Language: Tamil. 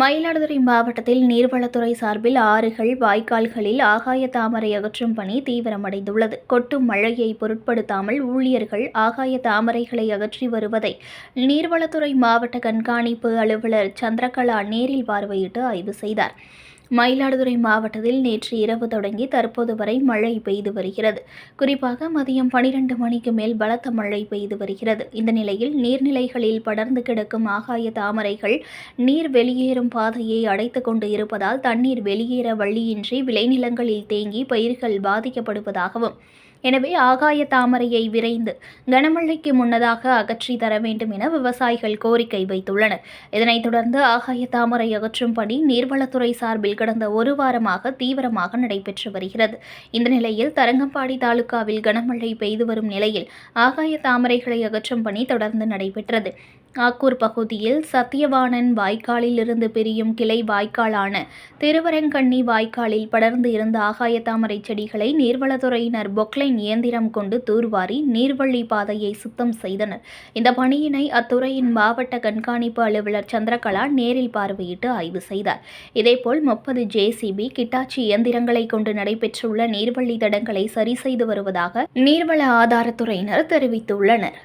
மயிலாடுதுறை மாவட்டத்தில் நீர்வளத்துறை சார்பில் ஆறுகள் வாய்க்கால்களில் ஆகாய தாமரை அகற்றும் பணி தீவிரமடைந்துள்ளது. கொட்டும் மழையை பொருட்படுத்தாமல் ஊழியர்கள் ஆகாய தாமரைகளை அகற்றி வருவதை நீர்வளத்துறை மாவட்ட கண்காணிப்பு அலுவலர் சந்திரகலா நேரில் பார்வையிட்டு ஆய்வு செய்தார். மயிலாடுதுறை மாவட்டத்தில் நேற்று இரவு தொடங்கி தற்போது வரை மழை பெய்து வருகிறது. குறிப்பாக மதியம் பனிரெண்டு மணிக்கு மேல் பலத்த மழை பெய்து வருகிறது. இந்த நிலையில் நீர்நிலைகளில் படர்ந்து கிடக்கும் ஆகாய தாமரைகள் நீர் வெளியேறும் பாதையை அடைத்துக் கொண்டு இருப்பதால் தண்ணீர் வெளியேற வழியின்றி விளைநிலங்களில் தேங்கி பயிர்கள் பாதிக்கப்படுவதாகவும் எனவே ஆகாய தாமரையை விரைந்து கனமழைக்கு முன்னதாக அகற்றி தர வேண்டும் என விவசாயிகள் கோரிக்கை வைத்துள்ளனர். இதனைத் தொடர்ந்து ஆகாய தாமரை அகற்றும் பணி நீர்வளத்துறை சார்பில் கடந்த ஒரு வாரமாக தீவிரமாக நடைபெற்று வருகிறது. இந்த நிலையில் தரங்கம்பாடி தாலுகாவில் கனமழை பெய்து வரும் நிலையில் ஆகாய தாமரைகளை அகற்றும் பணி தொடர்ந்து நடைபெற்றது. ஆக்கூர் பகுதியில் சத்தியவாணன் வாய்க்காலில் இருந்து பிரியும் கிளை வாய்க்காலான திருவரங்கண்ணி வாய்க்காலில் படர்ந்து இருந்த ஆகாய தாமரை செடிகளை நீர்வளத்துறையினர் பொக்லைன் இயந்திரம் கொண்டு தூர்வாரி நீர்வழி பாதையை சுத்தம் செய்தனர். இந்த பணியினை அத்துறையின் மாவட்ட கண்காணிப்பு அலுவலர் சந்திரகலா நேரில் பார்வையிட்டு ஆய்வு செய்தார். இதேபோல் முப்பது ஜேசிபி கிட்டாச்சி இயந்திரங்களை கொண்டு நடைபெற்றுள்ள நீர்வழி தடங்களை சரி செய்து வருவதாக நீர்வள ஆதாரத்துறையினர் தெரிவித்துள்ளனர்.